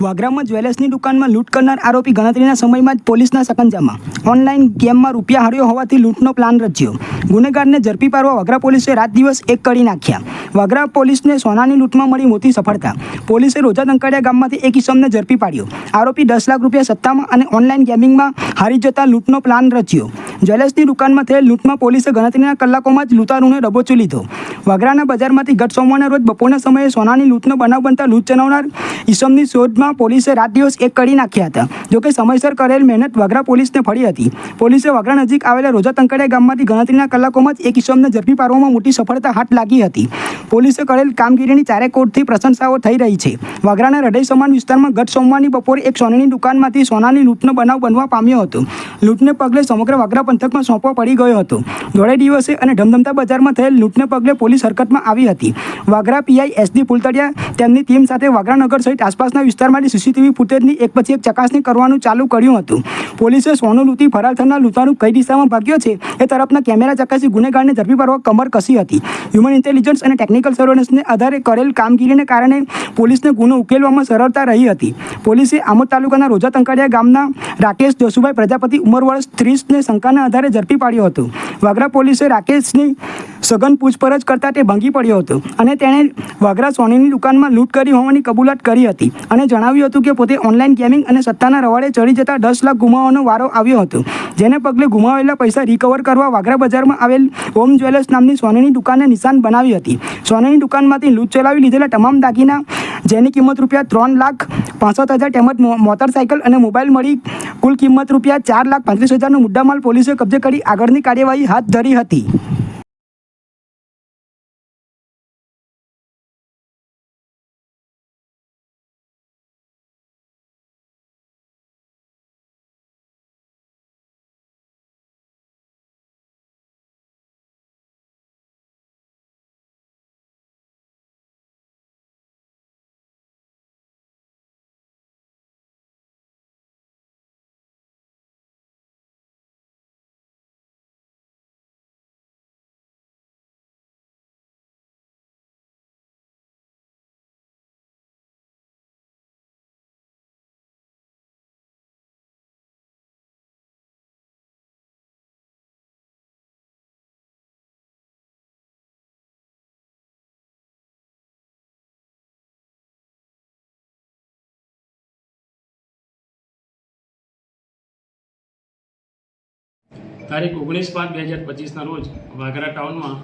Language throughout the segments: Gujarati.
વાગરામાં જ્વેલર્સની દુકાનમાં લૂંટ કરનાર આરોપી ગણતરીના સમયમાં જ પોલીસના સકંજામાં ઓનલાઈન ગેમમાં રૂપિયા હાર્યો હોવાથી લૂંટનો પ્લાન રચ્યો. ગુનેગારને ઝડપી પાડવા વાગરા પોલીસે રાત દિવસ એક કરી નાખ્યા. વાગરા પોલીસને સોનાની લૂંટમાં મળી મોટી સફળતા. પોલીસે રોજા દંકાડિયા ગામમાંથી એક ઇસમને ઝડપી પાડ્યો. આરોપી દસ લાખ રૂપિયા સત્તામાં અને ઓનલાઈન ગેમિંગમાં હારી જતા લૂંટનો પ્લાન રચ્યો. જ્વેલર્સની દુકાનમાં થયેલ લૂંટમાં પોલીસે ગણતરીના કલાકોમાં જ લૂંટારૂને દબોચી લીધો. વાગરાના બજારમાંથી ગત સોમવારના રોજ બપોરના સમયે સોનાની લૂંટનો બનાવ બનતા લૂંટ ચલાવનાર ઈસમની શોધમાં પોલીસે રાત દિવસ એક કરી નાખ્યા હતા જોકે સમયસર કરેલ મહેનત વાગરા પોલીસને ફળી હતી. પોલીસે વાગરા નજીક આવેલા રોજા તંકડિયા ગામમાંથી ગણતરીના કલાકોમાં જ એક ઈસમને ઝડપી પાડવામાં મોટી સફળતા હાથ લાગી હતી. પોલીસે કરેલ કામગીરીની ચારે કોર્ટથી પ્રશંસાઓ થઈ રહી છે. વાગરાના હૃદય સમાન વિસ્તારમાં ગત સોમવારની બપોરે એક સોનાની દુકાનમાંથી સોનાની લૂંટનો બનાવ બનવા પામ્યો હતો. લૂંટને પગલે સમગ્ર વાગરા પંથકમાં સોંપો પડી ગયો હતો. દોઢે દિવસે અને ધમધમતા બજારમાં થયેલ લૂંટને પગલે પોલીસ હરકતમાં આવી હતી. વાગરા પીઆઈ એસડી પુલતડિયા તેમની ટીમ સાથે વાગરાનગર સહિત આસપાસના વિસ્તારમાંથી સીસીટીવી ફૂટેજની એક પછી એક ચકાસણી કરવાનું ચાલુ કર્યું હતું. પોલીસે સોનું લૂંટી ફરાર થનાર લૂંટારૂ કઈ દિશામાં ભાગ્યો છે એ તરફના કેમેરા ચકાસી ગુનેગારને ઝડપી પાડવા કમર કસી હતી. હ્યુમન ઇન્ટેલિજન્સ અને ટેકનિકલ સર્વેલન્સને આધારે કરેલ કામગીરીને કારણે પોલીસને ગુનો ઉકેલવામાં સરળતા રહી હતી. પોલીસે આમોદ તાલુકાના રોજા તંકાડિયા ગામના રાકેશ જોશુભાઈ પ્રજાપતિ ઉંમર વર્ષ ત્રીસને શંકાના આધારે ઝડપી પાડ્યો હતો. વાગરા પોલીસે રાકેશની સઘન પૂછપરછ કરતા તે ભાંગી પડ્યો હતો. અને તેણે વાગરા સોનીની દુકાનમાં લૂંટ કરી હોવાની કબૂલાત કરી હતી. અને જણાવ્યું હતું કે પોતે ઓનલાઈન ગેમિંગ અને સત્તાના રવાડે ચડી જતા દસ લાખ ગુમાવવાનો વારો આવ્યો હતો. જેને પગલે ગુમાવેલા પૈસા રિકવર કરવા વાગરા બજારમાં આવેલ હોમ જ્વેલર્સ નામની સોનીની દુકાનને નિશાન બનાવી હતી. સોનીની દુકાનમાંથી લૂંટ ચલાવી લીધેલા તમામ દાગીના, જેની કિંમત રૂપિયા ત્રણ લાખ પાસઠ હજાર તેમજ મો- મોટરસાયકલ અને મોબાઈલ મળી કુલ કિંમત રૂપિયા ચાર લાખ પાંત્રીસ હજારનો મુદ્દામાલ પોલીસે કબજે કરી આગળની કાર્યવાહી હાથ ધરી હતી. તારીખ ઓગણીસ પાંચ બે હજાર પચીસના રોજ વાઘરા ટાઉનમાં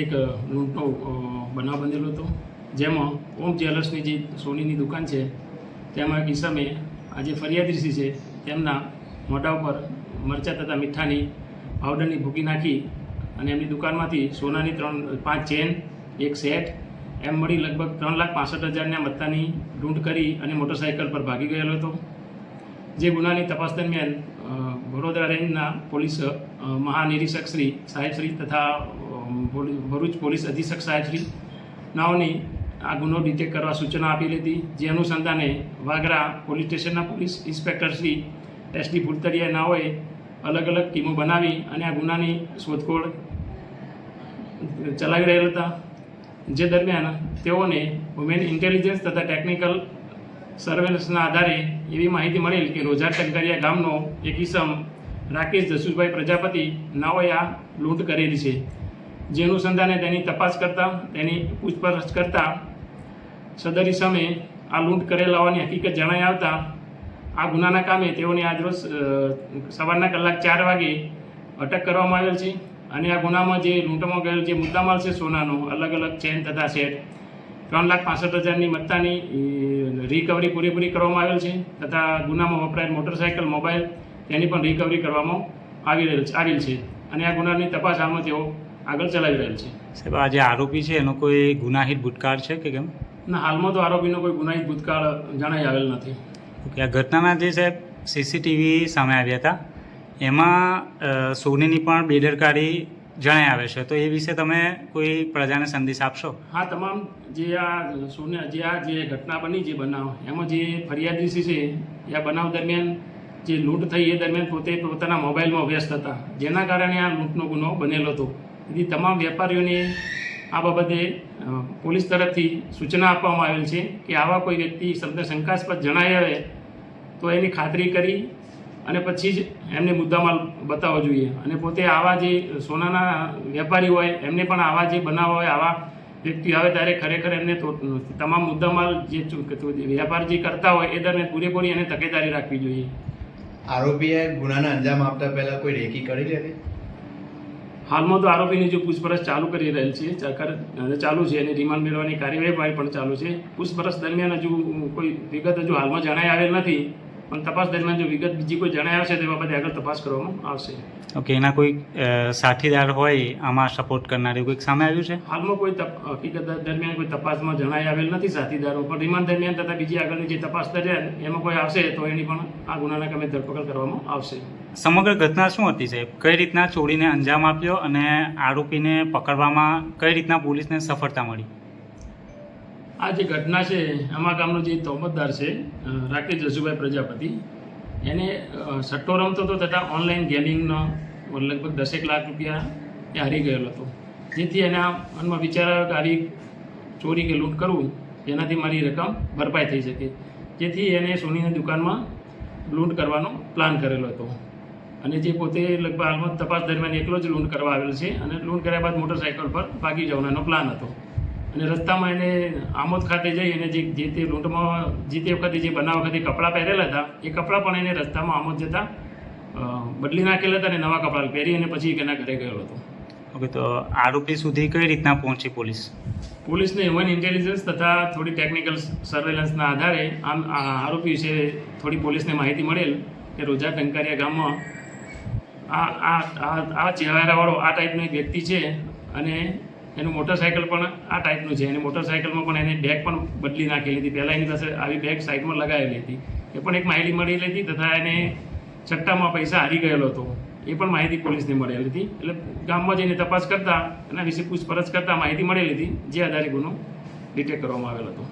એક લૂંટો બનાવ બનેલો હતો. જેમાં ઓમ જ્વેલર્સની જે સોનીની દુકાન છે, તેમાં એક ઈસમે આજે ફરિયાદીસી છે, તેમના મોઢા ઉપર મરચાં તથા મીઠાની પાવડરની ભૂકી નાખી અને એમની દુકાનમાંથી સોનાની ત્રણ, પાંચ ચેન, એક સેટ, એમ મળી લગભગ ત્રણ લાખ પાસઠ હજારના મત્તાની લૂંટ કરી અને મોટરસાઇકલ પર ભાગી ગયેલો હતો. જે ગુનાની તપાસ દરમિયાન વડોદરા રેન્જના પોલીસ મહાનિરીક્ષક શ્રી સાહેબશ્રી તથા ભરૂચ પોલીસ અધિક્ષક સાહેબશ્રી નાઓની આ ગુનો ડિટેક્ટ કરવા સૂચના આપેલી હતી જે અનુસંધાને વાગરા પોલીસ સ્ટેશનના police inspector Shri S D Fultariya નાઓએ અલગ અલગ ટીમો બનાવી અને આ ગુનાની શોધખોળ ચલાવી રહેલા હતા. જે દરમિયાન તેઓને વુમેન ઇન્ટેલિજન્સ તથા ટેકનિકલ સર્વેલન્સના આધારે એવી માહિતી મળેલ કે રોજા ટંકરિયા ગામનો એક ઈસમ રાકેશ જસુભાઈ પ્રજાપતિ નાઓએ લૂંટ કરેલી છે. જે અનુસંધાને તેની તપાસ કરતા, તેની પૂછપરછ કરતા સદર ઈસમે આ લૂંટ કરેલ હોવાની હકીકત જણાઈ આવતા આ ગુનાના કામે તેઓને આજરોજ સવારના કલાક ચાર વાગે અટક કરવામાં આવેલ છે. અને આ ગુનામાં જે લૂંટમાં ગયેલ જે મુદ્દામાલ છે સોનાનો અલગ અલગ ચેન તથા સેટ ત્રણ લાખ પાસઠ હજારની મત્તાની રિકવરી પૂરેપૂરી કરવામાં આવેલ છે તથા ગુનામાં વપરાયેલ મોટરસાયકલ મોબાઈલ તેની પણ રિકવરી કરવામાં આવી રહેલ આવેલ છે. અને આ ગુનાની તપાસ હાલમાં તેઓ આગળ ચલાવી રહેલ છે. સાહેબ આ જે આરોપી છે એનો કોઈ ગુનાહિત ભૂતકાળ છે કે કેમ? ના હાલમાં તો આરોપીનો કોઈ ગુનાહિત ભૂતકાળ જણાઈ આવેલ નથી. ઓકે આ ઘટનાના જે સાહેબ સીસીટીવી સામે આવ્યા હતા એમાં સોનીની પણ બેદરકારી જણાઈ આવે છે. તો એ વિશે તમે કોઈ પ્રજાને સંદેશ આપશો? હા, તમામ જે આ સોને, જે આ જે ઘટના બની જે બનાવ, એમાં જે ફરિયાદી છે, એ બનાવ દરમિયાન જે લૂંટ થઈ એ દરમિયાન પોતે પોતાના મોબાઈલમાં વ્યસ્ત હતા. જેના કારણે આ લૂંટનો ગુનો બનેલો હતો. તેથી તમામ વેપારીઓને આ બાબતે પોલીસ તરફથી સૂચના આપવામાં આવેલ છે કે આવા કોઈ વ્યક્તિ શબ્દ શંકાસ્પદ જણાય આવે તો એની ખાતરી કરી અને પછી જ એમને મુદ્દામાલ બતાવવો જોઈએ. અને પોતે આવા જે સોનાના વેપારી હોય એમને પણ આવા જે બનાવ હોય આવા વ્યક્તિ આવે ત્યારે ખરેખર એમને તમામ મુદ્દામાલ જે વેપાર જે કરતા હોય એ દરમિયાન પૂરેપૂરી એને તકેદારી રાખવી જોઈએ. આરોપીએ ગુનાને અંજામ આપતા પહેલા કોઈ રેકી કરી હતી હાલમાં તો આરોપીની જો પૂછપરછ ચાલુ કરી રહેલ છે ચાલુ છે અને રિમાન્ડ મેળવવાની કાર્યવાહી પણ ચાલુ છે. પૂછપરછ દરમિયાન હજુ કોઈ વિગત હજુ હાલમાં જણાઈ આવેલ નથી. પણ તપાસ દરમિયાન જો વિગત બીજી કોઈ જણાય આવશે તો એ બાબતે આગળ તપાસ કરવામાં આવશે. ઓકે એના કોઈ સાથીદાર હોય આમાં સપોર્ટ કરનારી કોઈક સામે આવ્યું છે? હાલમાં કોઈ હકીકત દરમિયાન કોઈ તપાસમાં જણાઈ આવેલ નથી સાથીદારો પણ રિમાન્ડ દરમિયાન તથા બીજી આગળની જે તપાસ દરમિયાન એમાં કોઈ આવશે તો એની પણ આ ગુનાના કામે ધરપકડ કરવામાં આવશે. સમગ્ર ઘટના શું હતી સાહેબ? કઈ રીતના ચોરીને અંજામ આપ્યો અને આરોપીને પકડવામાં કઈ રીતના પોલીસને સફળતા મળી? આ જે ઘટના છે આમાં ગામનો જે તોમતદાર છે રાકેશ જસુભાઈ પ્રજાપતિ, એને સટ્ટો રમતો હતો તથા ઓનલાઈન ગેમિંગનો લગભગ દસેક લાખ રૂપિયા એ હારી ગયેલો હતો. જેથી એના મનમાં વિચાર આવ્યો કે હારી ચોરી કે લૂંટ કરવું જેનાથી મારી રકમ ભરપાઈ થઈ શકે. જેથી એને સોનીની દુકાનમાં લૂંટ કરવાનો પ્લાન કરેલો હતો. અને જે પોતે લગભગ હાલમાં તપાસ દરમિયાન એકલો જ લૂંટ કરવા આવેલ છે અને લૂંટ કર્યા બાદ મોટરસાઇકલ પર ભાગી જવાનો પ્લાન હતો. અને રસ્તામાં એને આમોદ ખાતે જઈ અને જે જે તે લૂંટમાં જે તે વખતે જે બનાવ વખતે કપડાં પહેરેલા હતા એ કપડાં પણ એને રસ્તામાં આમોદ જતાં બદલી નાખેલા હતા અને નવા કપડાં પહેરી અને પછી એના ઘરે ગયો હતો. ઓકે તો આરોપી સુધી કઈ રીતના પહોંચી પોલીસ? પોલીસને હ્યુમન ઇન્ટેલિજન્સ તથા થોડી ટેકનિકલ સર્વેલન્સના આધારે આમ આ આરોપી વિશે થોડી પોલીસને માહિતી મળેલ કે રોજા ટંકારિયા ગામમાં આ આ આ ચહેરાવાળો આ ટાઈપનો એક વ્યક્તિ છે અને એનું મોટરસાઇકલ પણ આ ટાઈપનું છે. એની મોટરસાઇકલમાં પણ એની બેગ પણ બદલી નાખેલી હતી. પહેલાં એની પાસે આવી બેગ સાઈડમાં લગાવેલી હતી. એ પણ એક માહિતી મળેલી હતી તથા એને સટ્ટામાં પૈસા હારી ગયેલો હતો. એ પણ માહિતી પોલીસને મળેલી હતી. એટલે ગામમાં જઈને તપાસ કરતાં એના વિશે પૂછપરછ કરતાં માહિતી મળેલી હતી, જે આધારે ગુનો ડિટેક્ટ કરવામાં આવેલો હતો.